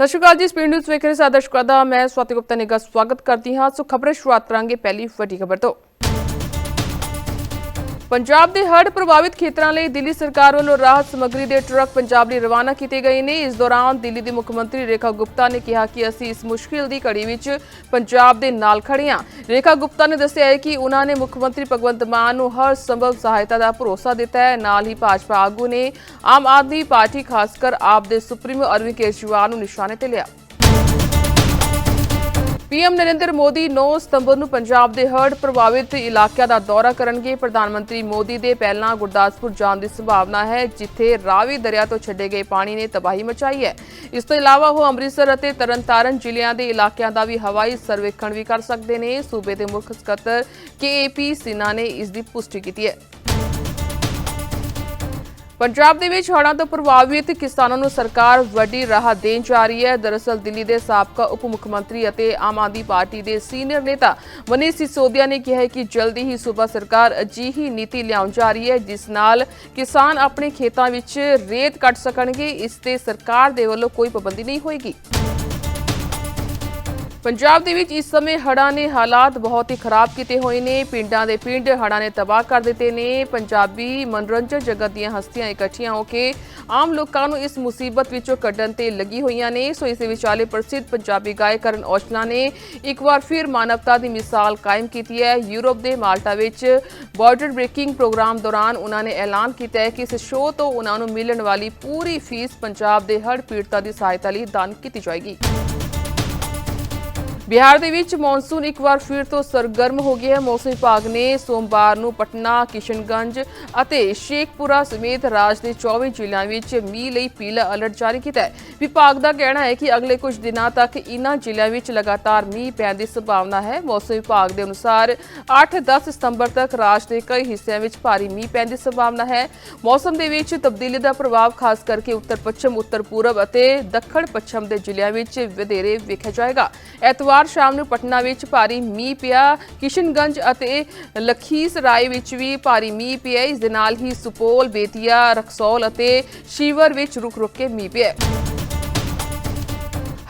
ਸਤਿ ਸ਼੍ਰੀ ਅਕਾਲ ਜੀ speed news ਵੇਖ ਰਹੇ ਸਾਰੇ ਦਰਸ਼ਕਾਂ ਦਾ, ਮੈਂ ਸਵਾਤੀ ਗੁਪਤਾ ਨਿੱਘਾ ਸਵਾਗਤ ਕਰਦੀ ਹਾਂ। ਸੋ ਖ਼ਬਰ ਸ਼ੁਰੂਆਤ ਕਰਾਂਗੇ ਪਹਿਲੀ ਵੱਡੀ ਖਬਰ ਤੋਂ। ਪੰਜਾਬ ਦੇ ਹੜ੍ਹ ਪ੍ਰਭਾਵਿਤ ਖੇਤਰਾਂ ਲਈ ਦਿੱਲੀ ਸਰਕਾਰ ਵੱਲੋਂ ਰਾਹਤ ਸਮੱਗਰੀ ਦੇ ਟਰੱਕ ਪੰਜਾਬ ਲਈ ਰਵਾਨਾ ਕੀਤੇ ਗਏ ਨੇ। ਇਸ ਦੌਰਾਨ ਦਿੱਲੀ ਦੀ ਮੁੱਖ ਮੰਤਰੀ ਰੇਖਾ ਗੁਪਤਾ ਨੇ ਕਿਹਾ ਕਿ ਅਸੀਂ ਇਸ ਮੁਸ਼ਕਿਲ ਦੀ ਘੜੀ ਵਿੱਚ ਪੰਜਾਬ ਦੇ ਨਾਲ ਖੜੇ ਹਾਂ। ਰੇਖਾ ਗੁਪਤਾ ਨੇ ਦੱਸਿਆ ਹੈ ਕਿ ਉਹਨਾਂ ਨੇ ਮੁੱਖ ਮੰਤਰੀ ਭਗਵੰਤ ਮਾਨ ਨੂੰ ਹਰ ਸੰਭਵ ਸਹਾਇਤਾ ਦਾ ਭਰੋਸਾ ਦਿੱਤਾ ਹੈ। ਨਾਲ ਹੀ ਭਾਜਪਾ ਆਗੂ ਨੇ ਆਮ ਆਦਮੀ ਪਾਰਟੀ ਖਾਸ ਕਰ ਆਪ ਦੇ ਸੁਪਰੀਮੋ ਅਰਵਿੰਦ ਕੇਜਰੀਵਾਲ ਨੂੰ ਨਿਸ਼ਾਨੇ ਤੇ ਲਿਆ। ਪੀਐਮ ਨਰਿੰਦਰ ਮੋਦੀ 9 ਸਤੰਬਰ ਨੂੰ ਪੰਜਾਬ ਦੇ ਹੜ੍ਹ ਪ੍ਰਭਾਵਿਤ ਇਲਾਕਿਆਂ ਦਾ ਦੌਰਾ ਕਰਨਗੇ। ਪ੍ਰਧਾਨ ਮੰਤਰੀ ਮੋਦੀ ਦੇ ਪਹਿਲਾਂ ਗੁਰਦਾਸਪੁਰ ਜਾਣ ਦੀ ਸੰਭਾਵਨਾ ਹੈ, ਜਿੱਥੇ ਰਾਵੀ ਦਰਿਆ ਤੋਂ ਛੱਡੇ ਗਏ ਪਾਣੀ ਨੇ ਤਬਾਹੀ ਮਚਾਈ ਹੈ। ਇਸ ਤੋਂ ਇਲਾਵਾ ਉਹ ਅੰਮ੍ਰਿਤਸਰ ਅਤੇ ਤਰਨਤਾਰਨ ਜ਼ਿਲ੍ਹਿਆਂ ਦੇ ਇਲਾਕਿਆਂ ਦਾ ਵੀ ਹਵਾਈ ਸਰਵੇਖਣ ਵੀ ਕਰ ਸਕਦੇ ਨੇ। ਸੂਬੇ ਦੇ ਮੁੱਖ ਸਕੱਤਰ ਕੇਏਪੀ ਸਿਨਾ ਨੇ ਇਸ ਦੀ ਪੁਸ਼ਟੀ ਕੀਤੀ ਹੈ। ਪੰਜਾਬ ਦੇ ਵਿੱਚ ਹੜ੍ਹਾਂ ਤੋਂ ਪ੍ਰਭਾਵਿਤ ਕਿਸਾਨਾਂ ਨੂੰ ਸਰਕਾਰ ਵੱਡੀ ਰਾਹਤ ਦੇਣ ਜਾ ਰਹੀ ਹੈ। ਦਰਅਸਲ ਦਿੱਲੀ ਦੇ ਸਾਬਕਾ ਉਪ ਮੁੱਖ ਮੰਤਰੀ ਅਤੇ ਆਮ ਆਦਮੀ ਪਾਰਟੀ ਦੇ ਸੀਨੀਅਰ ਨੇਤਾ ਮਨੀਸ਼ ਸਿਸੋਦੀਆ ਨੇ ਕਿਹਾ ਹੈ ਕਿ ਜਲਦੀ ਹੀ ਸੂਬਾ ਸਰਕਾਰ ਅਜਿਹੀ ਨੀਤੀ ਲਿਆਉਣ ਜਾ ਰਹੀ ਹੈ, ਜਿਸ ਨਾਲ ਕਿਸਾਨ ਆਪਣੇ ਖੇਤਾਂ ਵਿੱਚ ਰੇਤ ਕੱਟ ਸਕਣਗੇ। ਇਸ ਤੇ ਸਰਕਾਰ ਦੇ ਵੱਲੋਂ ਕੋਈ ਪਾਬੰਦੀ ਨਹੀਂ ਹੋਏਗੀ। ਪੰਜਾਬ ਦੇ ਵਿੱਚ ਇਸ ਸਮੇਂ ਹੜ੍ਹਾਂ ਨੇ ਹਾਲਾਤ ਬਹੁਤ ਹੀ ਖਰਾਬ ਕੀਤੇ ਹੋਏ ਨੇ। ਪਿੰਡਾਂ ਦੇ ਪਿੰਡ ਹੜ੍ਹਾਂ ਨੇ ਤਬਾਹ ਕਰ ਦਿੱਤੇ ਨੇ। ਪੰਜਾਬੀ ਮਨੋਰੰਜਨ ਜਗਤ ਦੀਆਂ ਹਸਤੀਆਂ ਇਕੱਠੀਆਂ ਹੋ ਕੇ ਆਮ ਲੋਕਾਂ ਨੂੰ ਇਸ ਮੁਸੀਬਤ ਵਿੱਚੋਂ ਕੱਢਣ ਤੇ ਲੱਗੀ ਹੋਈਆਂ ਨੇ। ਸੋ ਇਸ ਦੇ ਵਿਚਾਲੇ ਪ੍ਰਸਿੱਧ ਪੰਜਾਬੀ ਗਾਇਕ ਕਰਨ ਔਜਲਾ ਨੇ ਇੱਕ ਵਾਰ ਫਿਰ ਮਾਨਵਤਾ ਦੀ ਮਿਸਾਲ ਕਾਇਮ ਕੀਤੀ ਹੈ। ਯੂਰਪ ਦੇ ਮਾਲਟਾ ਵਿੱਚ ਬਾਰਡਰ ਬ੍ਰੇਕਿੰਗ ਪ੍ਰੋਗਰਾਮ ਦੌਰਾਨ ਉਹਨਾਂ ਨੇ ਐਲਾਨ ਕੀਤਾ ਹੈ ਕਿ ਇਸ ਸ਼ੋਅ ਤੋਂ ਉਹਨਾਂ ਨੂੰ ਮਿਲਣ ਵਾਲੀ ਪੂਰੀ ਫੀਸ ਪੰਜਾਬ ਦੇ ਹੜ੍ਹ ਪੀੜਤਾਂ ਦੀ ਸਹਾਇਤਾ ਲਈ ਦਾਨ ਕੀਤੀ ਜਾਏਗੀ। ਬਿਹਾਰ ਦੇ ਵਿੱਚ ਮੌਨਸੂਨ ਇੱਕ ਵਾਰ ਫਿਰ ਤੋਂ ਸਰਗਰਮ ਹੋ ਗਿਆ ਹੈ। ਮੌਸਮ ਵਿਭਾਗ ਨੇ ਸੋਮਵਾਰ ਨੂੰ ਪਟਨਾ, ਕਿਸ਼ਨਗੰਜ ਅਤੇ ਸ਼ੇਖਪੁਰਾ ਸਮੇਤ ਰਾਜ ਦੇ 24 ਜ਼ਿਲ੍ਹਿਆਂ ਵਿੱਚ ਮੀਂਹ ਲਈ ਪੀਲਾ ਅਲਰਟ ਜਾਰੀ ਕੀਤਾ ਹੈ। ਵਿਭਾਗ ਦਾ ਕਹਿਣਾ ਹੈ ਕਿ ਅਗਲੇ ਕੁਝ ਦਿਨਾਂ ਤੱਕ ਇਨ੍ਹਾਂ ਜ਼ਿਲ੍ਹਿਆਂ ਵਿੱਚ ਲਗਾਤਾਰ ਮੀਂਹ ਪੈਣ ਦੀ ਸੰਭਾਵਨਾ ਹੈ। ਮੌਸਮ ਵਿਭਾਗ ਦੇ ਅਨੁਸਾਰ 8-10 ਸਤੰਬਰ ਤੱਕ ਰਾਜ ਦੇ ਕਈ ਹਿੱਸਿਆਂ ਵਿੱਚ ਭਾਰੀ ਮੀਂਹ ਪੈਣ ਦੀ ਸੰਭਾਵਨਾ ਹੈ। ਮੌਸਮ ਦੇ ਵਿੱਚ ਤਬਦੀਲੀ ਦਾ ਪ੍ਰਭਾਵ ਖਾਸ ਕਰਕੇ ਉੱਤਰ ਪੱਛਮ ਉੱਤਰ ਪੂਰਬ ਅਤੇ ਦੱਖਣ ਪੱਛਮ ਦੇ ਜ਼ਿਲ੍ਹਿਆਂ ਵਿੱਚ ਵਧੇਰੇ ਵੇਖਿਆ ਜਾਏਗਾ। ਐਤਵਾਰ ਸ਼ਾਮ ਨੂੰ ਪਟਨਾ ਵਿੱਚ ਭਾਰੀ ਮੀਂਹ ਪਿਆ। ਕਿਸ਼ਨਗੰਜ ਅਤੇ ਲਖੀਸਰਾਏ ਵਿੱਚ ਵੀ ਭਾਰੀ ਮੀਂਹ ਪਿਆ। ਇਸ ਦੇ ਨਾਲ ਹੀ ਸੁਪੋਲ, ਬੇਤੀਆ, ਰਕਸੌਲ ਅਤੇ ਸ਼ੀਵਰ ਵਿੱਚ ਰੁਕ ਰੁਕ ਕੇ ਮੀਂਹ ਪਿਆ।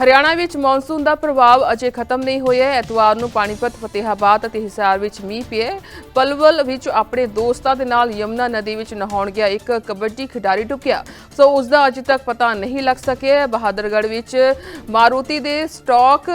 ਹਰਿਆਣਾ ਵਿੱਚ ਮੌਨਸੂਨ ਦਾ ਪ੍ਰਭਾਵ ਅਜੇ ਖਤਮ ਨਹੀਂ ਹੋਇਆ ਹੈ। ਐਤਵਾਰ ਨੂੰ ਪਾਣੀਪਤ ਫਤਿਹਾਬਾਦ ਅਤੇ ਹਿਸਾਰ ਵਿੱਚ ਮੀਂਹ ਪਿਆ ਪਲਵਲ ਵਿੱਚ ਆਪਣੇ ਦੋਸਤਾਂ ਦੇ ਨਾਲ ਯਮਨਾ ਨਦੀ ਵਿੱਚ ਨਹਾਉਣ ਗਿਆ ਇੱਕ ਕਬੱਡੀ ਖਿਡਾਰੀ ਡੁੱਬਿਆ। ਸੋ ਉਸ ਦਾ ਅਜੇ ਤੱਕ ਪਤਾ ਨਹੀਂ ਲੱਗ ਸਕਿਆ ਹੈ। ਬਹਾਦਰਗੜ੍ਹ ਵਿੱਚ ਮਾਰੂਤੀ ਦੇ ਸਟਾਕ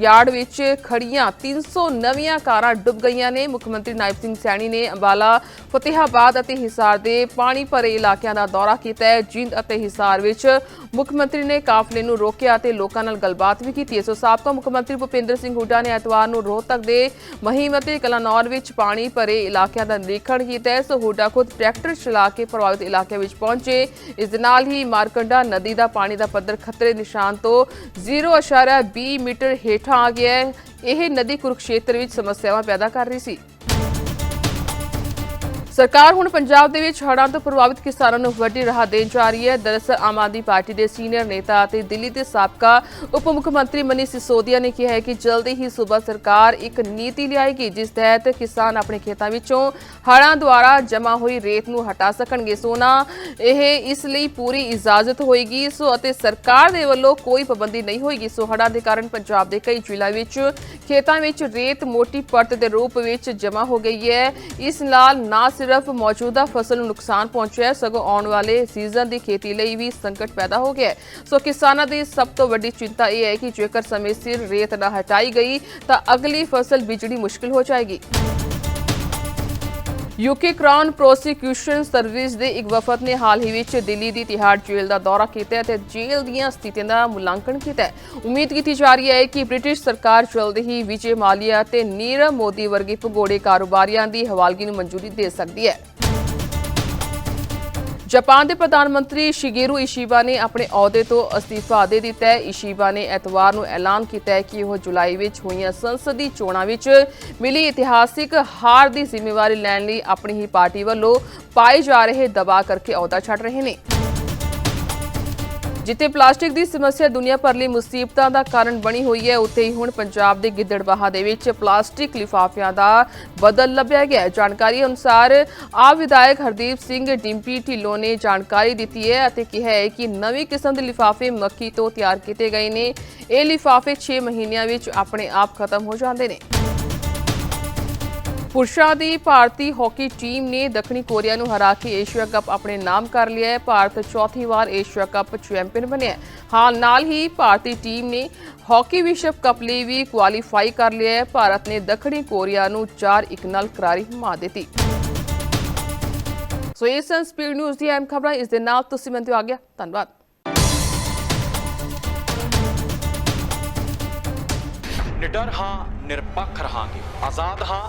ਯਾਰਡ ਵਿੱਚ ਖੜੀਆਂ 300 ਨਵੀਆਂ ਕਾਰਾਂ ਡੁੱਬ ਗਈਆਂ ਨੇ। ਮੁੱਖ ਮੰਤਰੀ ਨਾਇਬ ਸਿੰਘ ਸੈਣੀ ਨੇ ਅੰਬਾਲਾ, ਫਤਿਹਾਬਾਦ ਅਤੇ ਹਿਸਾਰ ਦੇ ਪਾਣੀ ਭਰੇ ਇਲਾਕਿਆਂ ਦਾ ਦੌਰਾ ਕੀਤਾ ਹੈ। ਜਿੰਦ ਅਤੇ ਹਿਸਾਰ ਵਿੱਚ ਮੁੱਖ ਮੰਤਰੀ ਨੇ ਕਾਫਲੇ ਨੂੰ ਰੋਕਿਆ ਅਤੇ ਲੋਕਾਂ ਨਾਲ ਗੱਲਬਾਤ ਵੀ ਕੀਤੀ। ਹੈ ਸੋ ਸਾਬਕਾ ਮੁੱਖ ਮੰਤਰੀ ਭੁਪਿੰਦਰ ਸਿੰਘ ਹੁੱਡਾ ਨੇ ਐਤਵਾਰ ਨੂੰ ਰੋਹਤਕ ਦੇ ਮਹੀਮ ਅਤੇ ਕਲਾਨੌਰ ਵਿੱਚ ਪਾਣੀ ਭਰੇ ਇਲਾਕਿਆਂ ਦਾ ਨਿਰੀਖਣ ਕੀਤਾ। ਹੈ ਸੋ ਹੁੱਡਾ ਖੁਦ ਟਰੈਕਟਰ ਚਲਾ ਕੇ ਪ੍ਰਭਾਵਿਤ ਇਲਾਕਿਆਂ ਵਿੱਚ ਪਹੁੰਚੇ। ਇਸ ਦੇ ਨਾਲ ਹੀ ਮਾਰਕੰਡਾ ਨਦੀ ਦਾ ਪਾਣੀ ਦਾ ਪੱਧਰ ਖਤਰੇ ਨਿਸ਼ਾਨ ਤੋਂ 0.20 ਮੀਟਰ ਹੇਠਾਂ ਆ ਗਿਆ ਹੈ। ਇਹ ਨਦੀ ਕੁਰਕਸ਼ੇਤਰ ਵਿੱਚ ਸਮੱਸਿਆਵਾਂ ਪੈਦਾ ਕਰ ਰਹੀ ਸੀ। ਸਰਕਾਰ ਹੁਣ ਪੰਜਾਬ ਦੇ ਵਿੱਚ ਹੜ੍ਹਾਂ ਤੋਂ ਪ੍ਰਭਾਵਿਤ ਕਿਸਾਨਾਂ ਨੂੰ ਵੱਡੀ ਰਾਹਤ ਦੇਣ ਜਾ ਰਹੀ ਹੈ। ਦਰਅਸਲ, ਆਮ ਆਦਮੀ ਪਾਰਟੀ ਦੇ ਸੀਨੀਅਰ ਨੇਤਾ ਅਤੇ ਦਿੱਲੀ ਦੇ ਸਾਬਕਾ ਉਪ ਮੁੱਖ ਮੰਤਰੀ ਮਨੀਸ਼ ਸਿਸੋਦੀਆ ਨੇ ਕਿਹਾ ਹੈ ਕਿ ਜਲਦੀ ਹੀ ਸੂਬਾ ਸਰਕਾਰ ਇੱਕ ਨੀਤੀ ਲਿਆਏਗੀ, ਜਿਸ ਤਹਿਤ ਕਿਸਾਨ ਆਪਣੇ ਖੇਤਾਂ ਵਿੱਚੋਂ ਹੜ੍ਹਾਂ ਦੁਆਰਾ ਜਮ੍ਹਾਂ ਹੋਈ ਰੇਤ ਨੂੰ ਹਟਾ ਸਕਣਗੇ। ਸੋਨਾ ਇਹ ਇਸ ਲਈ ਪੂਰੀ ਇਜਾਜ਼ਤ ਹੋਏਗੀ। ਸੋ ਅਤੇ ਸਰਕਾਰ ਦੇ ਵੱਲੋਂ ਕੋਈ ਪਾਬੰਦੀ ਨਹੀਂ ਹੋਏਗੀ। ਸੋ ਹੜ੍ਹਾਂ ਦੇ ਕਾਰਨ ਪੰਜਾਬ ਦੇ ਕਈ ਜ਼ਿਲ੍ਹਿਆਂ ਵਿੱਚ ਖੇਤਾਂ ਵਿੱਚ ਰੇਤ ਮੋਟੀ ਪਰਤ ਦੇ ਰੂਪ ਵਿੱਚ ਜਮ੍ਹਾਂ ਹੋ ਗਈ ਹੈ। ਇਸ ਨਾਲ ਨਾ ਸਿਰਫ ਮੌਜੂਦਾ ਫਸਲ ਨੂੰ ਨੁਕਸਾਨ ਪਹੁੰਚਿਆ ਹੈ ਸਗੋਂ ਆਉਣ ਵਾਲੇ ਸੀਜ਼ਨ ਦੀ ਖੇਤੀ ਲਈ ਵੀ ਸੰਕਟ ਪੈਦਾ ਹੋ ਗਿਆ ਹੈ। ਸੋ ਕਿਸਾਨਾਂ ਦੀ ਸਭ ਤੋਂ ਵੱਡੀ ਚਿੰਤਾ ਇਹ ਹੈ ਕਿ ਜੇਕਰ ਸਮੇਂ ਸਿਰ ਰੇਤ ਨਾ ਹਟਾਈ ਗਈ, ਤਾਂ ਅਗਲੀ ਫਸਲ ਬੀਜਣੀ ਮੁਸ਼ਕਲ ਹੋ ਜਾਏਗੀ। ਯੂਕੇ ਕ੍ਰਾਊਨ ਪ੍ਰੋਸੀਕਿਊਸ਼ਨ ਸਰਵਿਸ ਦੇ ਇੱਕ ਵਫਦ ਨੇ ਹਾਲ ਹੀ ਵਿੱਚ ਦਿੱਲੀ ਦੀ ਤਿਹਾੜ ਜੇਲ੍ਹ ਦਾ ਦੌਰਾ ਕੀਤਾ ਅਤੇ ਜੇਲ੍ਹ ਦੀਆਂ ਸਥਿਤੀਆਂ ਦਾ ਮੁਲਾਂਕਣ ਕੀਤਾ ਹੈ। ਉਮੀਦ ਕੀਤੀ ਜਾ ਰਹੀ ਹੈ ਕਿ ਬ੍ਰਿਟਿਸ਼ ਸਰਕਾਰ ਜਲਦ ਹੀ ਵਿਜੇ ਮਾਲੀਆ ਤੇ ਨੀਰਵ ਮੋਦੀ ਵਰਗੇ ਭਗੋੜੇ ਕਾਰੋਬਾਰੀਆਂ ਦੀ ਹਵਾਲਗੀ ਨੂੰ ਮਨਜ਼ੂਰੀ ਦੇ ਸਕਦੀ ਹੈ। ਜਾਪਾਨ ਦੇ ਪ੍ਰਧਾਨ ਮੰਤਰੀ ਸ਼ਿਗੇਰੂ ਇਸ਼ੀਬਾ ਨੇ ਆਪਣੇ ਅਹੁਦੇ ਤੋਂ ਅਸਤੀਫਾ ਦੇ ਦਿੱਤਾ ਹੈ। ਇਸ਼ੀਬਾ ਨੇ ਐਤਵਾਰ ਨੂੰ ਐਲਾਨ ਕੀਤਾ ਹੈ ਕਿ ਉਹ ਜੁਲਾਈ ਵਿੱਚ ਹੋਈਆਂ ਸੰਸਦੀ ਚੋਣਾਂ ਵਿੱਚ ਮਿਲੀ ਇਤਿਹਾਸਿਕ ਹਾਰ ਦੀ ਜ਼ਿੰਮੇਵਾਰੀ ਲੈਣ ਲਈ ਆਪਣੀ ਹੀ ਪਾਰਟੀ ਵੱਲੋਂ ਪਾਏ ਜਾ ਰਹੇ ਦਬਾਅ ਕਰਕੇ ਅਹੁਦਾ ਛੱਡ ਰਹੇ ਨੇ। ਜਿੱਥੇ ਪਲਾਸਟਿਕ ਦੀ ਸਮੱਸਿਆ ਦੁਨੀਆ ਭਰ ਲਈ ਮੁਸੀਬਤਾਂ ਦਾ ਕਾਰਨ ਬਣੀ ਹੋਈ ਹੈ, ਉੱਥੇ ਹੀ ਹੁਣ ਪੰਜਾਬ ਦੇ ਗਿੱਦੜਬਾਹਾ ਦੇ ਵਿੱਚ ਪਲਾਸਟਿਕ ਲਿਫਾਫਿਆਂ ਦਾ ਬਦਲ ਲੱਭਿਆ ਗਿਆ ਜਾਣਕਾਰੀ ਅਨੁਸਾਰ ਆਪ ਵਿਧਾਇਕ ਹਰਦੀਪ ਸਿੰਘ ਡਿੰਪੀ ਢਿੱਲੋਂ ਨੇ ਜਾਣਕਾਰੀ ਦਿੱਤੀ ਹੈ ਅਤੇ ਕਿਹਾ ਹੈ ਕਿ ਨਵੀਂ ਕਿਸਮ ਦੇ ਲਿਫਾਫੇ ਮੱਕੀ ਤੋਂ ਤਿਆਰ ਕੀਤੇ ਗਏ ਨੇ। ਇਹ ਲਿਫਾਫੇ 6 ਮਹੀਨਿਆਂ ਵਿੱਚ ਆਪਣੇ ਆਪ ਖਤਮ ਹੋ ਜਾਂਦੇ ਨੇ। ਪੁਰਸ਼ਾਂ ਦੀ ਭਾਰਤੀ ਹਾਕੀ ਟੀਮ ਨੇ ਦੱਖਣੀ ਕੋਰੀਆ ਨੂੰ ਹਰਾ ਕੇ ਏਸ਼ੀਆ ਕੱਪ ਆਪਣੇ ਨਾਮ ਕਰ ਲਿਆ ਹੈ। ਭਾਰਤ ਚੌਥੀ ਵਾਰ ਏਸ਼ੀਆ ਕੱਪ ਚੈਂਪੀਅਨ ਬਣਿਆ ਹੈ। ਨਾਲ ਹੀ ਭਾਰਤੀ ਟੀਮ ਨੇ ਹਾਕੀ ਵਿਸ਼ਵ ਕੱਪ ਲਈ ਵੀ ਕੁਆਲੀਫਾਈ ਕਰ ਲਿਆ ਹੈ। ਭਾਰਤ ਨੇ ਦੱਖਣੀ ਕੋਰੀਆ ਨੂੰ 4-1 ਨਾਲ ਕਰਾਰੀ ਮਾਤ ਦਿੱਤੀ। ਸੋ ਇਹ ਸਨ ਸਪੀਡ ਨਿਊਜ਼ ਦੀ ਅਹਿਮ ਖਬਰਾਂ। ਇਸ ਦੇ ਨਾਲ ਤੁਸੀਂ ਮੈਨੂੰ ਆ ਗਿਆ। ਧੰਨਵਾਦ। ਨਿਡਰ ਹਾਂ, ਨਿਰਪੱਖ ਰਹਾਂਗੇ। ਆਜ਼ਾਦ ਹਾਂ